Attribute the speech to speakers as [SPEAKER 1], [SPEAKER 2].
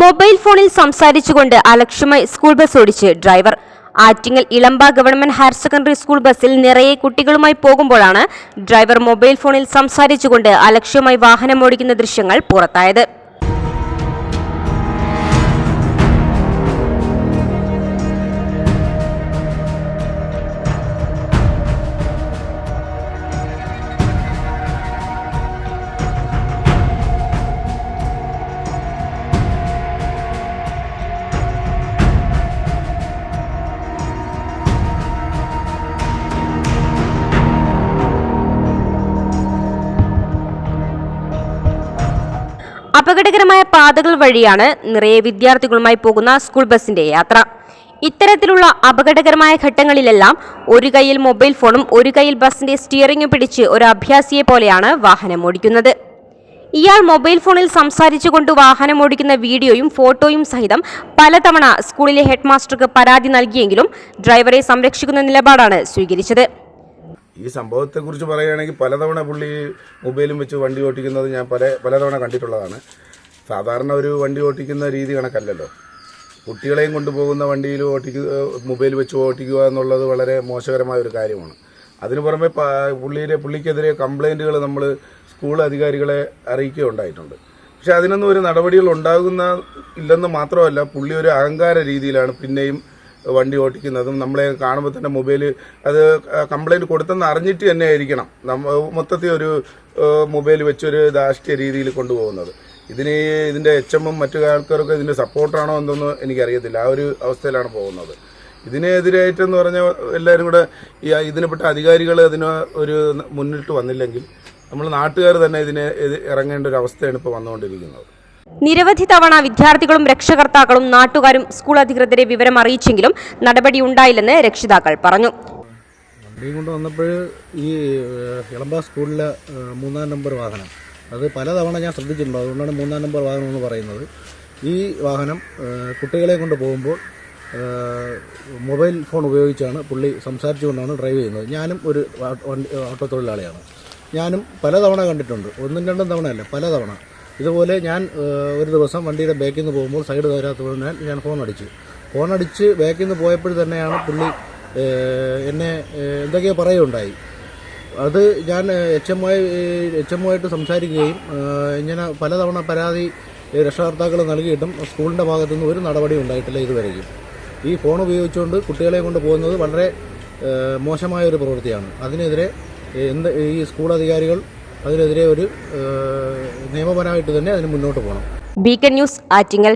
[SPEAKER 1] Mobile ഫോണിൽ സംസാരിച്ചുകൊണ്ട് അലക്ഷ്യമായി സ്കൂൾ ബസ് ഓടിച്ച് driver. Attingal Elamba government higher secondary school ബസ്സിൽ നിറയെ കുട്ടികളുമായി പോകുമ്പോഴാണ് ഡ്രൈവർ മൊബൈൽ ഫോണിൽ സംസാരിച്ചുകൊണ്ട് അലക്ഷ്യമായി വാഹനം ഓടിക്കുന്ന ദൃശ്യങ്ങൾ പുറത്തായത്. അപകടകരമായ പാതകൾ വഴിയാണ് നിറയെ വിദ്യാർത്ഥികളുമായി പോകുന്ന സ്കൂൾ ബസിന്റെ യാത്ര. ഇത്തരത്തിലുള്ള അപകടകരമായ ഘട്ടങ്ങളിലെല്ലാം ഒരു കൈയിൽ മൊബൈൽ ഫോണും ഒരു കൈയിൽ ബസിന്റെ സ്റ്റിയറിംഗും പിടിച്ച് ഒരു അഭ്യാസിയെ പോലെയാണ് വാഹനം ഓടിക്കുന്നത്. ഇയാൾ മൊബൈൽ ഫോണിൽ സംസാരിച്ചുകൊണ്ട് വാഹനം ഓടിക്കുന്ന വീഡിയോയും ഫോട്ടോയും സഹിതം പലതവണ സ്കൂളിലെ ഹെഡ്മാസ്റ്റർക്ക് പരാതി നൽകിയെങ്കിലും ഡ്രൈവറെ സംരക്ഷിക്കുന്ന നിലപാടാണ് സ്വീകരിച്ചത്.
[SPEAKER 2] ഈ സംഭവത്തെ കുറിച്ച് പറയുകയാണെങ്കിൽ പലതവണ പുള്ളി മൊബൈലും വെച്ച് വണ്ടി ഓട്ടിക്കുന്നത് ഞാൻ പല പലതവണ കണ്ടിട്ടുള്ളതാണ്. സാധാരണ ഒരു വണ്ടി ഓട്ടിക്കുന്ന രീതി കണക്കല്ലല്ലോ. കുട്ടികളെയും കൊണ്ടുപോകുന്ന വണ്ടിയിൽ ഓട്ടിക്കുക മൊബൈൽ വെച്ച് ഓട്ടിക്കുക എന്നുള്ളത് വളരെ മോശകരമായ ഒരു കാര്യമാണ്. അതിനു പുറമെ പുള്ളിയുടെ പുള്ളിക്കെതിരെ കംപ്ലൈന്റുകൾ നമ്മൾ സ്കൂൾ അധികാരികളെ അറിയിക്കുകയുണ്ടായിട്ടുണ്ട്. പക്ഷെ അതിനൊന്നും ഒരു നടപടികൾ ഉണ്ടാകുന്ന ഇല്ലെന്ന് മാത്രമല്ല പുള്ളി ഒരു അഹങ്കാര രീതിയിലാണ് പിന്നെയും വണ്ടി ഓടിക്കുന്നതും നമ്മളെ കാണുമ്പോൾ തന്നെ മൊബൈൽ അത് കംപ്ലൈന്റ് കൊടുത്തെന്ന് അറിഞ്ഞിട്ട് തന്നെ ആയിരിക്കണം മൊത്തത്തിൽ ഒരു മൊബൈൽ വെച്ചൊരു ദാഷ്ട്യ രീതിയിൽ കൊണ്ടുപോകുന്നത്. ഇതിന് ഇതിന്റെ എച്ച് എമ്മും മറ്റു ആൾക്കാർക്ക് ഇതിന്റെ സപ്പോർട്ടാണോ എന്തൊന്നും എനിക്കറിയത്തില്ല. ആ ഒരു അവസ്ഥയിലാണ് പോകുന്നത്. ഇതിനെതിരായിട്ടെന്ന് പറഞ്ഞാൽ എല്ലാവരും കൂടെ ഈ ഇതിനെപ്പെട്ട അധികാരികൾ അതിന് ഒരു മുന്നിട്ട് വന്നില്ലെങ്കിൽ നമ്മൾ നാട്ടുകാർ തന്നെ ഇതിനെ ഇറങ്ങേണ്ട ഒരു അവസ്ഥയാണ് ഇപ്പോൾ വന്നുകൊണ്ടിരിക്കുന്നത്.
[SPEAKER 1] നിരവധി തവണ വിദ്യാർത്ഥികളും രക്ഷകർത്താക്കളും നാട്ടുകാരും സ്കൂൾ അധികൃതരെ വിവരം അറിയിച്ചെങ്കിലും നടപടി ഉണ്ടായില്ലെന്ന് രക്ഷിതാക്കൾ പറഞ്ഞു.
[SPEAKER 3] വണ്ടിയും കൊണ്ട് വന്നപ്പോൾ ഈ ഇളമ്പാ സ്കൂളിലെ മൂന്നാം നമ്പർ വാഹനം അത് പലതവണ ഞാൻ ശ്രദ്ധിച്ചിട്ടുണ്ട്. അതുകൊണ്ടാണ് മൂന്നാം നമ്പർ വാഹനം എന്ന് പറയുന്നത്. ഈ വാഹനം കുട്ടികളെ കൊണ്ട് പോകുമ്പോൾ മൊബൈൽ ഫോൺ ഉപയോഗിച്ചാണ് പുള്ളി സംസാരിച്ചുകൊണ്ടാണ് ഡ്രൈവ് ചെയ്യുന്നത്. ഞാനും ഒരു ഓട്ടോ തൊഴിലാളിയാണ് ഞാനും പലതവണ കണ്ടിട്ടുണ്ട്. ഒന്നും രണ്ടും തവണയല്ല പലതവണ. ഇതുപോലെ ഞാൻ ഒരു ദിവസം വണ്ടിയുടെ ബാക്കിൽ നിന്ന് പോകുമ്പോൾ സൈഡ് തരാത്തതിനാൽ ഞാൻ ഫോൺ അടിച്ചു. ഫോൺ അടിച്ച് ബാക്കിൽ നിന്ന് പോയപ്പോൾ തന്നെയാണ് പുള്ളി എന്നെ എന്തൊക്കെയോ പറയുകയുണ്ടായി. അത് ഞാൻ എച്ച് എം എച്ച് എം എമ്മുമായിട്ട് സംസാരിക്കുകയും ഇങ്ങനെ പലതവണ പരാതി രക്ഷകർത്താക്കൾ നൽകിയിട്ടും സ്കൂളിന്റെ ഭാഗത്തുനിന്ന് ഒരു നടപടി ഉണ്ടായിട്ടില്ല ഇതുവരെയും ഈ ഫോൺ ഉപയോഗിച്ചുകൊണ്ട് കുട്ടികളെ കൊണ്ട് പോകുന്നത് വളരെ മോശമായ ഒരു പ്രവൃത്തിയാണ്. അതിനെതിരെ എന്ത് ഈ സ്കൂൾ അധികാരികൾ അതിനെതിരെ ഒരു നിയമപരമായിട്ട് തന്നെ അതിന് മുന്നോട്ട് പോകണം.
[SPEAKER 1] Beacon news Attingal.